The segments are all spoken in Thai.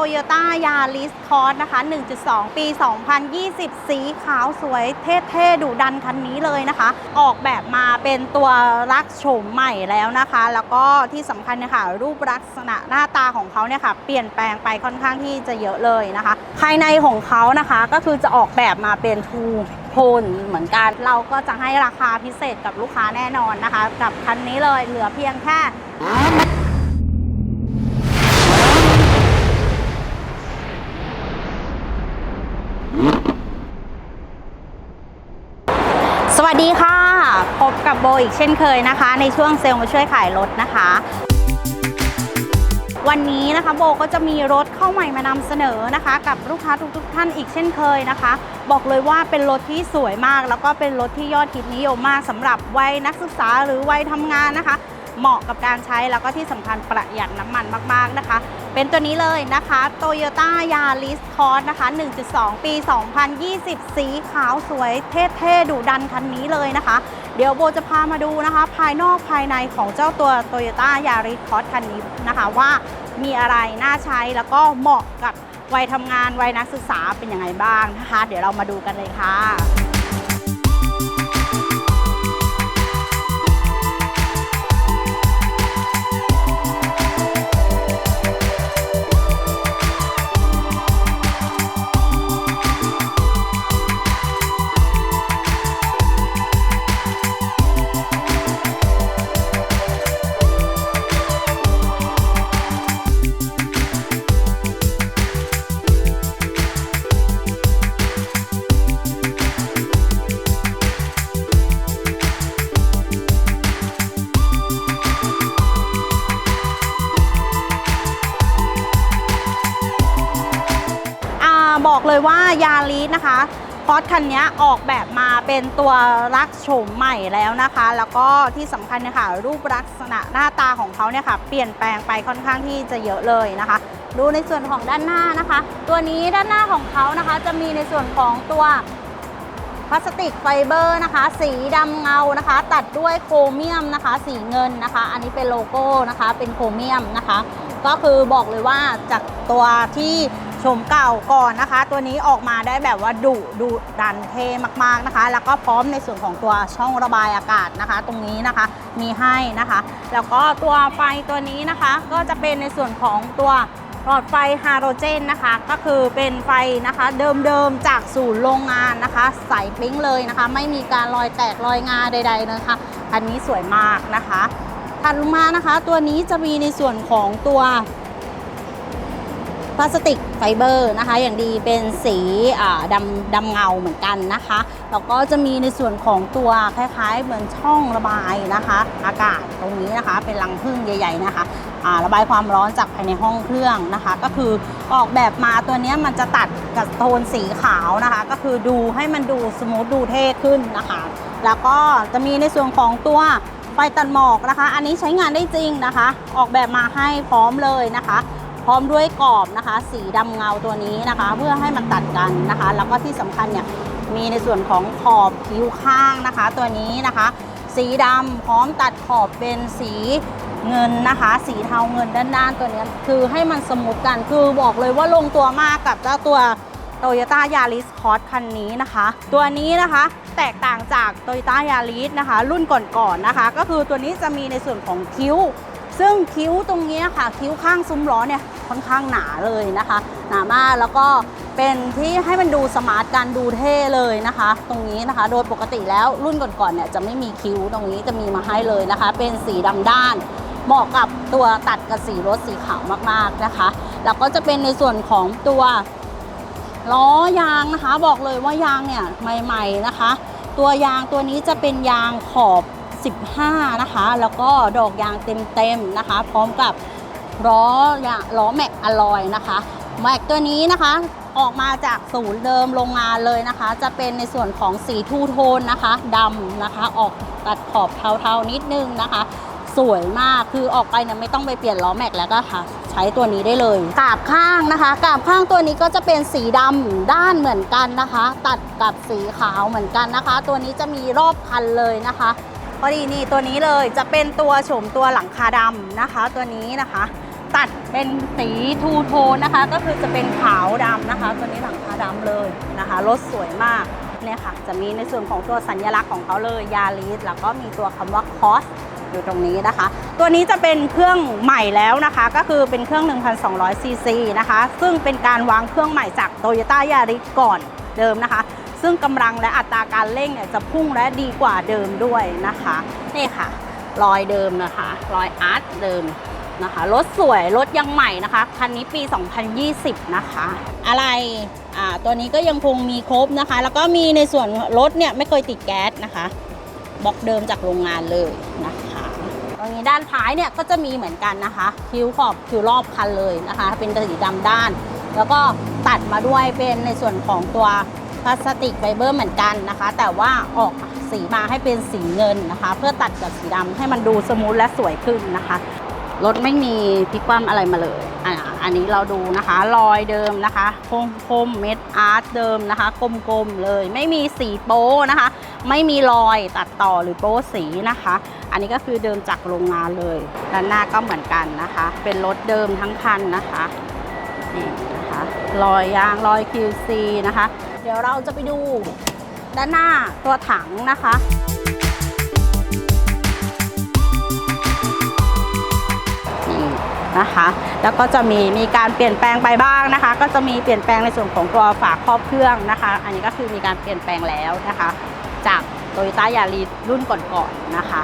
Toyota Yaris Cross นะคะ 1.2 ปี 2020 สีขาวสวยเท่ๆดุดันคันนี้เลยนะคะ ออกแบบมาเป็นตัวรักโฉมใหม่แล้วนะคะ แล้วก็ที่สำคัญเนะคะรูปลักษณะหน้าตาของเขาเนี่ยค่ะ เปลี่ยนแปลงไปค่อนข้างที่จะเยอะเลยนะคะ ภายในของเขานะคะก็คือจะออกแบบมาเป็นทูโทนเหมือนกัน เราก็จะให้ราคาพิเศษกับลูกค้าแน่นอนนะคะ กับคันนี้เลยเหลือเพียงแค่ สวัสดีค่ะ พบกับโบอีกเช่นเคยนะคะ ในช่วงเซลล์มาช่วยขายรถนะคะ วันนี้นะคะโบก็จะมีรถเข้าใหม่มานำเสนอนะคะ กับลูกค้าทุกๆท่านอีกเช่นเคยนะคะ บอกเลยว่าเป็นรถที่สวยมาก แล้วก็เป็นรถที่ยอดฮิตนิยมมากสำหรับวัยนักศึกษาหรือวัยทำงานนะคะ เหมาะกับการใช้แล้วก็ที่สำคัญประหยัดน้ำมันมากๆนะคะ เป็นตัวนี้เลยนะคะ Toyota Yaris Cross นะคะ 1.2 ปี 2020 สีขาวสวยเท่ๆดุดันคันนี้เลยนะคะ เดี๋ยวโบจะพามาดูนะคะ ภายนอกภายในของเจ้าตัว Toyota Yaris Cross คันนี้นะคะว่ามีอะไรน่าใช้แล้วก็เหมาะกับวัยทำงานวัยนักศึกษาเป็นยังไงบ้างนะคะ เดี๋ยวเรามาดูกันเลยค่ะ ว่ายาริสนะคะคอสคันนี้ออกแบบมาเป็นตัวรักโฉมใหม่แล้วนะคะ แล้วก็ที่สำคัญเนะคะรูปลักษณะหน้าตาของเขาเนี่ยค่ะเปลี่ยนแปลงไปค่อนข้างที่จะเยอะเลยนะคะ ดูในส่วนของด้านหน้านะคะ ตัวนี้ด้านหน้าของเขานะคะ จะมีในส่วนของตัวพลาสติกไฟเบอร์นะคะ สีดำเงานะคะ ตัดด้วยโครเมียมนะคะ สีเงินนะคะ อันนี้เป็นโลโก้นะคะ เป็นโครเมียมนะคะ ก็คือบอกเลยว่าจากตัวที่ ชมเก่าก่อนนะคะ ตัวนี้ออกมาได้แบบว่าดุดุดันเท่มากๆนะคะ แล้วก็พร้อมในส่วนของตัวช่องระบายอากาศนะคะ ตรงนี้นะคะมีให้นะคะ แล้วก็ตัวไฟตัวนี้นะคะ ก็จะเป็นในส่วนของตัวหลอดไฟฮาโลเจนนะคะ ก็คือเป็นไฟนะคะเดิมๆจากศูนย์โรงงานนะคะใสปิ๊งเลยนะคะ ไม่มีการรอยแตกรอยงาใดๆนะคะอันนี้สวยมากนะคะถัดลงมานะคะ ตัวนี้จะมีในส่วนของตัว ลาสติกไฟเบอร์นะคะ อย่างดีเป็นสีดำดำเงาเหมือนกันนะคะแล้วก็จะมีในส่วนของตัวคล้ายๆ เหมือนช่องระบายนะคะ อากาศตรงนี้นะคะ เป็นรังผึ้งใหญ่ ๆ นะคะระบายความร้อนจากภายในห้องเครื่องนะคะ ก็คือออกแบบมาตัวนี้มันจะตัดกับโทนสีขาวนะคะ ก็คือดูให้มันดูสมูทดูเท่ขึ้นนะคะ แล้วก็จะมีในส่วนของตัวไฟตัดหมอกนะคะ อันนี้ใช้งานได้จริงนะคะ ออกแบบมาให้พร้อมเลยนะคะ พร้อมด้วยกรอบนะคะ สีดำเงาตัวนี้นะคะ เพื่อให้มันตัดกันนะคะ แล้วก็ที่สำคัญเนี่ยมีในส่วนของขอบคิ้วข้างนะคะ ตัวนี้นะคะ สีดำพร้อมตัดขอบเป็นสีเงินนะคะ สีเทาเงินด้านๆตัวนี้คือให้มันสมูทกันคือบอกเลยว่าลงตัวมากกับเจ้าตัว Toyota Yaris Cross คันนี้นะคะ ตัวนี้นะคะแตกต่างจาก Toyota Yaris นะคะ รุ่นก่อนๆนะคะ ก็คือตัวนี้จะมีในส่วนของคิ้ว ซึ่งคิ้วตรงนี้ค่ะ คิ้วข้างซุ้มล้อเนี่ยค่อนข้างหนาเลยนะคะ หนามากแล้วก็เป็นที่ให้มันดูสมาร์ทกันดูเท่เลยนะคะ ตรงนี้นะคะ โดยปกติแล้วรุ่นก่อนๆเนี่ยจะไม่มีคิ้วตรงนี้จะมีมาให้เลยนะคะ เป็นสีดำด้านเหมาะกับตัวตัดกับสีรถสีขาวมากๆนะคะแล้วก็จะเป็นในส่วนของตัวล้อยางนะคะ บอกเลยว่ายางเนี่ยใหม่ ๆนะคะ ตัวยางตัวนี้จะเป็นยางขอบ 15 นะคะ แล้วก็ดอกยางเต็มๆนะคะ พร้อมกับล้อยางล้อแม็กอลอยนะคะแม็กตัวนี้นะคะออกมาจากศูนย์เดิมโรงงานเลยนะคะ จะเป็นในส่วนของสีทูโทนนะคะดำนะคะ ออกตัดขอบเทาๆนิดนึงนะคะ สวยมากคือออกไปเนี่ยไม่ต้องไปเปลี่ยนล้อแม็กแล้วก็ค่ะ ใช้ตัวนี้ได้เลยกาบข้างนะคะกาบข้างตัวนี้ก็จะเป็นสีดำด้านเหมือนกันนะคะ ตัดกับสีขาวเหมือนกันนะคะ ตัวนี้จะมีรอบคันเลยนะคะ พอดีนี่ตัวนี้เลยจะเป็นตัวโฉมตัวหลังคาดำนะคะ ตัวนี้นะคะ ตัดเป็นสีทูโทนนะคะ ก็คือจะเป็นขาวดำนะคะ ตัวนี้หลังคาดำเลยนะคะรถสวยมากเนี่ยค่ะ จะมีในส่วนของตัวสัญลักษณ์ของเขาเลยยาริสแล้วก็มีตัวคำว่าคอสอยู่ตรงนี้นะคะ ตัวนี้จะเป็นเครื่องใหม่แล้วนะคะ ก็คือเป็นเครื่อง 1,200ซีซีนะคะ ซึ่งเป็นการวางเครื่องใหม่จาก Toyota Yaris ก่อนเดิมนะคะ ซึ่งกำลังและอัตราการเร่งเนี่ยจะพุ่งและดีกว่าเดิมด้วยนะคะนี่ค่ะรอยเดิมนะคะรอยอาร์ตเดิมนะคะรถสวยรถยังใหม่นะคะคันนี้ปี 2020 นะคะ อะไรอ่าตัวนี้ก็ยังคงมีครบนะคะ แล้วก็มีในส่วนรถเนี่ยไม่เคยติดแก๊สนะคะบล็อกเดิมจากโรงงานเลยนะคะตรงนี้ด้านท้ายเนี่ยก็จะมีเหมือนกันนะคะ คิ้วขอบคิ้วรอบคันเลยนะคะ เป็นสีดำด้าน แล้วก็ตัดมาด้วยเป็นในส่วนของตัว พลาสติกไฟเบอร์เหมือนกันนะคะ แต่ว่าออกสีมาให้เป็นสีเงินนะคะ เพื่อตัดกับสีดำให้มันดูสมูทและสวยขึ้นนะคะรถไม่มีพิกคว่ำอะไรมาเลย อ่า อันนี้เราดูนะคะ รอยเดิมนะคะ คมคมเม็ดอาร์ตเดิมนะคะ กลมๆเลย ไม่มีสีโป้นะคะ ไม่มีรอยตัดต่อหรือโป้สีนะคะ อันนี้ก็คือเดิมจากโรงงานเลย ด้านหน้าก็เหมือนกันนะคะ เป็นรถเดิมทั้งคันนะคะ นี่นะคะ รอยยาง รอย QC นะคะ ดี๋ยวเราจะไปดูด้านหน้าตัวถังนะคะนี่นะคะ แล้วก็จะมีมีการเปลี่ยนแปลงไปบ้างนะคะ ก็จะมีเปลี่ยนแปลงในส่วนของตัวฝาครอบเครื่องนะคะ อันนี้ก็คือมีการเปลี่ยนแปลงแล้วนะคะ จากโตโยต้ายาริรุ่นก่อนๆนะคะ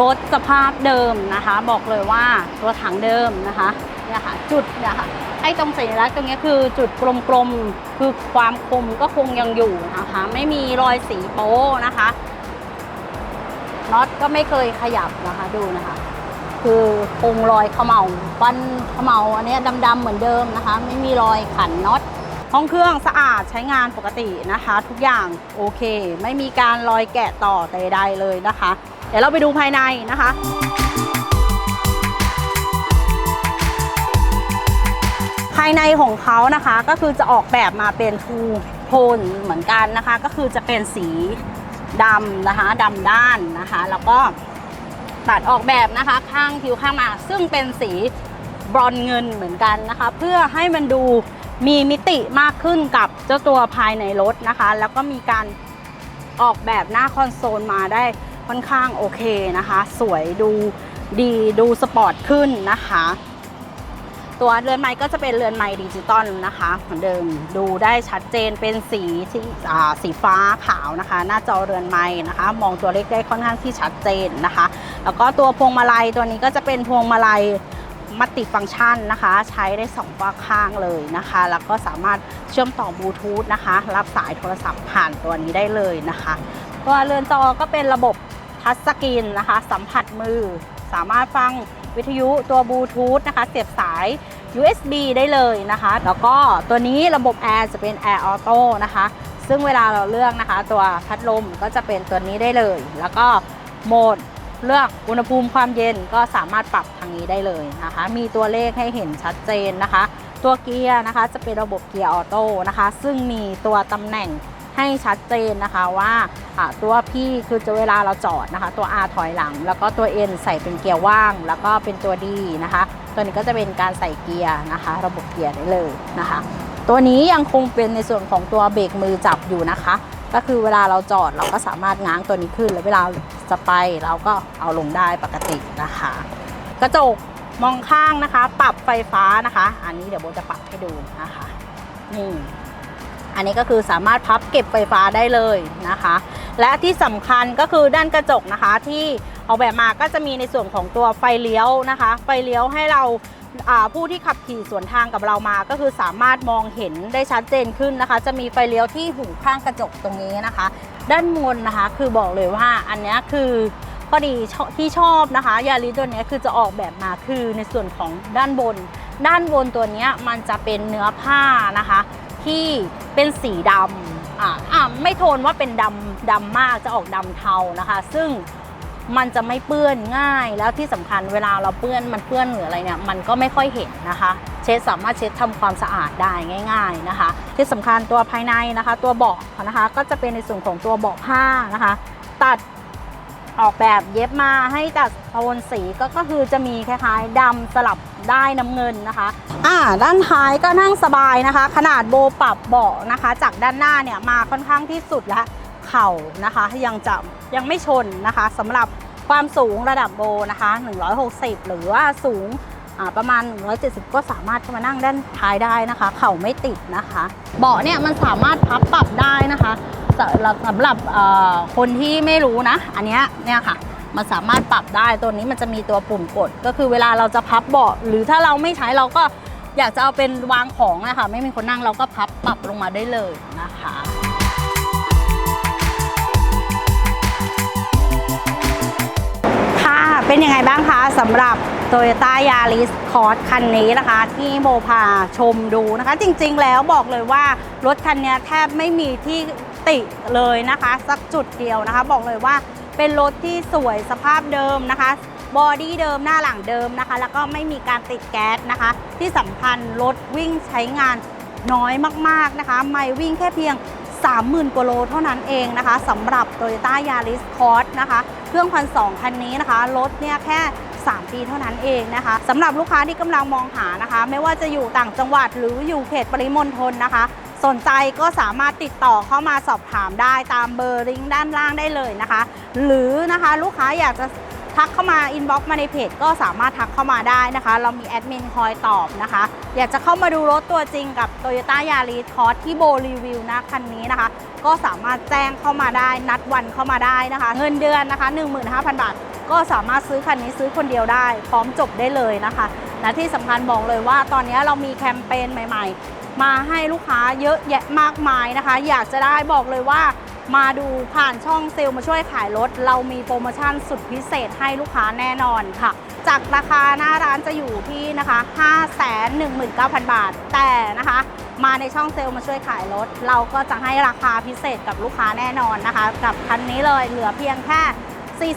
รถสภาพเดิมนะคะ บอกเลยว่าตัวถังเดิมนะคะ เนี่ยค่ะจุดเนี่ยค่ะไอ้ตรงสัญลักษณ์ตรงนี้คือจุดกลมๆคือความคมก็คงยังอยู่นะคะไม่มีรอยสีโป๊นะคะน็อตก็ไม่เคยขยับนะคะดูนะคะ คือคงรอยเขมเหลาปั้นเขมเหลาอันนี้ดำๆเหมือนเดิมนะคะ ไม่มีรอยขันน็อตห้องเครื่องสะอาดใช้งานปกตินะคะ ทุกอย่างโอเค ไม่มีการรอยแกะต่อแต่ใดๆเลยนะคะ เดี๋ยวเราไปดูภายในนะคะายในของเขานะคะก็คือจะออกแบบมาเป็นทูโทนเหมือนกันนะคะ ก็คือจะเป็นสีดำนะคะดำด้านนะคะ แล้วก็ตัดออกแบบนะคะข้างคิ้วข้างมาซึ่งเป็นสีบรอนเงินเหมือนกันนะคะ เพื่อให้มันดูมีมิติมากขึ้นกับเจ้าตัวภายในรถนะคะ แล้วก็มีการออกแบบหน้าคอนโซลมาได้ค่อนข้างโอเคนะคะ สวยดูดีดูสปอร์ตขึ้นนะคะ ตัวเรือนไม้ก็จะเป็นเรือนไม้ดิจิตอลนะคะเหมือนเดิมดูได้ชัดเจนเป็นสีที่สีฟ้าขาวนะคะ หน้าจอเรือนไม้นะคะ มองตัวเลขได้ค่อนข้างที่ชัดเจนนะคะ แล้วก็ตัวพวงมาลัยตัวนี้ก็จะเป็นพวงมาลัยมัลติฟังก์ชันนะคะ ใช้ได้สองฝากข้างเลยนะคะ แล้วก็สามารถเชื่อมต่อบลูทูธนะคะ รับสายโทรศัพท์ผ่านตัวนี้ได้เลยนะคะ ตัวเรือนจอก็เป็นระบบทัชสกรีนนะคะ สัมผัสมือสามารถฟัง วิทยุตัวบลูทูธนะคะ เสียบสาย USB ได้เลยนะคะ แล้วก็ตัวนี้ระบบแอร์จะเป็น Air Auto นะคะ ซึ่งเวลาเราเลือกนะคะ ตัวพัดลมก็จะเป็นตัวนี้ได้เลย แล้วก็โหมดเลือกอุณหภูมิความเย็นก็สามารถปรับทางนี้ได้เลยนะคะ มีตัวเลขให้เห็นชัดเจนนะคะ ตัวเกียร์นะคะจะเป็นระบบเกียร์ออโต้นะคะ ซึ่งมีตัวตำแหน่ง ให้ชัดเจนนะคะว่าตัวพี่คือจะเวลาเราจอดนะคะ ตัว R ถอยหลัง แล้วก็ตัว N ใส่เป็นเกียร์ว่าง แล้วก็เป็นตัว D นะคะ ตัวนี้ก็จะเป็นการใส่เกียร์นะคะ ระบบเกียร์ได้เลยนะคะ ตัวนี้ยังคงเป็นในส่วนของตัวเบรกมือจับอยู่นะคะ ก็คือเวลาเราจอดเราก็สามารถง้างตัวนี้ขึ้น แล้วเวลาจะไปเราก็เอาลงได้ปกตินะคะ กระจกมองข้างนะคะ ปรับไฟฟ้านะคะ อันนี้เดี๋ยวโบจะปรับให้ดูนะคะนี่ อันนี้ก็คือสามารถพับเก็บไฟฟ้าได้เลยนะคะ และที่สำคัญก็คือด้านกระจกนะคะที่ออกแบบมาก็จะมีในส่วนของตัวไฟเลี้ยวนะคะ ไฟเลี้ยวให้เราผู้ที่ขับขี่สวนทางกับเรามา ก็คือสามารถมองเห็นได้ชัดเจนขึ้นนะคะ จะมีไฟเลี้ยวที่หูข้างกระจกตรงนี้นะคะ ด้านบนนะคะคือบอกเลยว่าอันนี้คือข้อดีที่ชอบนะคะยาริตัวนี้คือจะออกแบบมาคือในส่วนของด้านบน ด้านบนตัวนี้มันจะเป็นเนื้อผ้านะคะ ที่เป็นสีดำอ่าอ่าไม่โทนว่าเป็นดำดำมากจะออกดำเทานะคะ ซึ่งมันจะไม่เปื้อนง่ายแล้วที่สำคัญเวลาเราเปื้อนมันเปื้อนหรืออะไรเนี่ยมันก็ไม่ค่อยเห็นนะคะ เช็ดสามารถเช็ดทำความสะอาดได้ง่าย ๆนะคะ ที่สำคัญตัวภายในนะคะ ตัวเบาะนะคะก็จะเป็นในส่วนของตัวเบาะผ้านะคะ ตัดออกแบบเย็บมาให้แต่โทนสีก็ก็คือจะมีคล้ายๆดำสลับได้น้ำเงินนะคะ ด้านท้ายก็นั่งสบายนะคะ ขนาดโบปรับเบาะนะคะ จากด้านหน้าเนี่ยมาค่อนข้างที่สุดแล้วเข่านะคะยังจะยังไม่ชนนะคะสำหรับความสูงระดับโบนะคะ 160 หรือว่าสูงประมาณ 170 ก็สามารถเข้ามานั่งด้านท้ายได้นะคะ เข่าไม่ติดนะคะ เบาะเนี่ยมันสามารถพับปรับได้นะคะสำหรับสำหรับคนที่ไม่รู้นะ อันนี้เนี่ยค่ะ มันสามารถปรับได้ตัวนี้มันจะมีตัวปุ่มกด ก็คือเวลาเราจะพับเบาะหรือถ้าเราไม่ใช้เราก็ อยากจะเอาเป็นวางของนะคะไม่มีคนนั่งเราก็พับปรับลงมาได้เลยนะคะค่ะเป็นยังไงบ้างคะสำหรับ Toyota Yaris Cross คันนี้นะคะ ที่โมพาชมดูนะคะ จริงๆแล้วบอกเลยว่ารถคันนี้แทบไม่มีที่ติเลยนะคะ สักจุดเดียวนะคะ บอกเลยว่าเป็นรถที่สวยสภาพเดิมนะคะ บอดี้เดิมหน้าหลังเดิมนะคะ แล้วก็ไม่มีการติดแก๊สนะคะ ที่สำคัญรถวิ่งใช้งานน้อยมากๆนะคะ ไม่วิ่งแค่เพียง 30,000กว่าโลเท่านั้นเองนะคะสำหรับ Toyota Yaris Cross นะคะ เครื่องพันสองคันนี้นะคะ รถเนี่ยแค่ 3 ปีเท่านั้นเองนะคะสำหรับลูกค้าที่กำลังมองหานะคะ ไม่ว่าจะอยู่ต่างจังหวัดหรืออยู่เขตปริมณฑลนะคะสนใจก็สามารถติดต่อเข้ามาสอบถามได้ตามเบอร์ลิงก์ด้านล่างได้เลยนะคะ หรือนะคะลูกค้าอยากจะ ทักเข้ามาอินบ็อกซ์มาในเพจก็สามารถทักเข้ามาได้นะคะ เรามีแอดมินคอยตอบนะคะ อยากจะเข้ามาดูรถตัวจริงกับ Toyota Yaris c r o s ที่โบรีวิวนะคันนี้นะคะ ก็สามารถแจ้งเข้ามาได้นัดวันเข้ามาได้นะคะ เงินเดือนนะคะ 15,000 บาท ก็สามารถซื้อคันนี้ซื้อคนเดียวได้ พร้อมจบได้เลยนะคะและที่สำคัญบอกเลยว่าตอนนี้เรามีแคมเปญใหม่ ๆ มาให้ลูกค้าเยอะแยะมากมายนะคะ อยากจะได้บอกเลยว่า มาดูผ่านช่องเซลล์มาช่วยขายรถ เรามีโปรโมชั่นสุดพิเศษให้ลูกค้าแน่นอนค่ะ จากราคาหน้าร้านจะอยู่ที่นะคะ 519,000 บาท แต่นะคะ มาในช่องเซลล์มาช่วยขายรถ เราก็จะให้ราคาพิเศษกับลูกค้าแน่นอนนะคะ กับคันนี้เลยเหลือเพียงแค่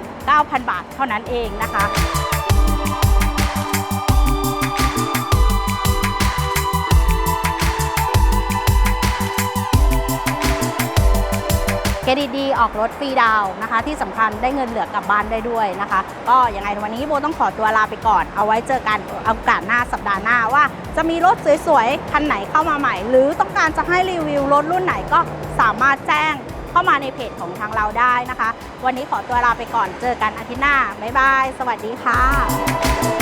499,000 บาทเท่านั้นเองนะคะ เครดิตดีออกรถฟรีดาวนะคะ ที่สำคัญได้เงินเหลือกลับบ้านได้ด้วยนะคะ ก็ยังไงวันนี้โบต้องขอตัวลาไปก่อน เอาไว้เจอกันโอกาสหน้าสัปดาห์หน้าว่า จะมีรถสวยๆ คันไหนเข้ามาใหม่ หรือต้องการจะให้รีวิวรถรุ่นไหนก็สามารถแจ้งเข้ามาในเพจของทางเราได้นะคะ วันนี้ขอตัวลาไปก่อนเจอกันอาทิตย์หน้าบ๊ายบายสวัสดีค่ะ